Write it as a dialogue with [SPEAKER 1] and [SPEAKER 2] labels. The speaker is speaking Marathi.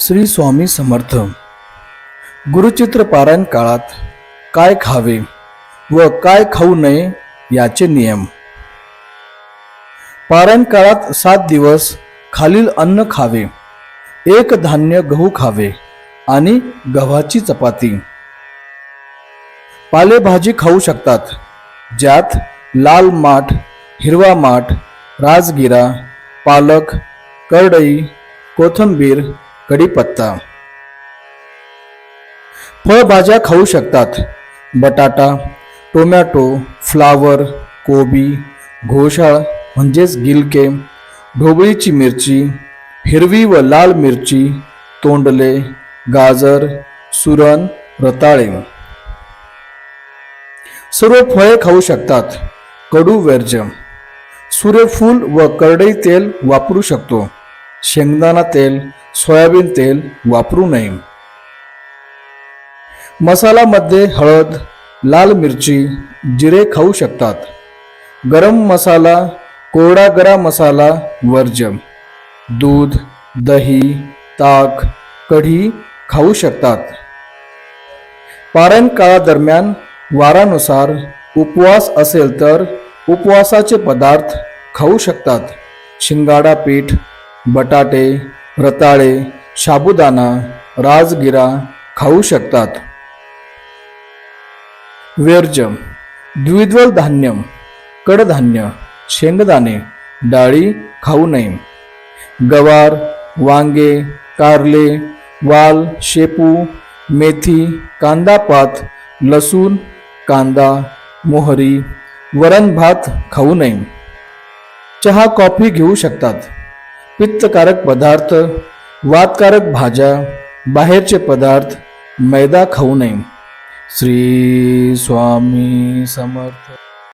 [SPEAKER 1] श्री स्वामी समर्थ. गुरुचित्र पारायण काळात काय खावे व काय खाऊ नये याचे नियम. पारायण काळात सात दिवस खालील अन्न खावे एक धान्य गहू खावे आणि गव्हाची चपाती. पालेभाजी खाऊ शकतात ज्यात लाल माठ हिरवा माठ राजगिरा पालक करडई कोथिंबीर कढीपत्ता. फळभाज्या खाऊ शकतात. बटाटा टोमॅटो फ्लावर कोबी घोसाळ म्हणजेच गिलके ढोबळीची मिरची हिरवी व लाल मिरची तोंडले गाजर सुरण रताळे. सर्व फळे खाऊ शकतात. कडू वर्ज सूर्यफूल व करडई तेल वापरू शकतो. शेंगदाणा तेल सोयाबीन तेल वापरू नये. मसालामध्ये हळद लाल मिरची जिरे खाऊ शकतात. गरम मसाला कोरडा गरा मसाला वर्ज्य दूध दही ताक कढी खाऊ शकतात. पारायण काळादरम्यान वारानुसार उपवास असेल तर उपवासाचे पदार्थ खाऊ शकतात. शिंगाडा पीठ बटाटे रताळे साबुदाणा राजगिरा खाऊ शकतात. वर्ज्य द्विद्वल धान्य कडधान्य शेंगदाणे डाळी खाऊ नये. गवार वांगे कारले वाल शेपू मेथी कांदापात लसूण कांदा मोहरी वरण भात खाऊ नये. चहा कॉफी घेऊ शकतात. पित्तकारक पदार्थ वातकारक भाज्या बाहेरचे पदार्थ मैदा खाऊ नये. श्री स्वामी समर्थ.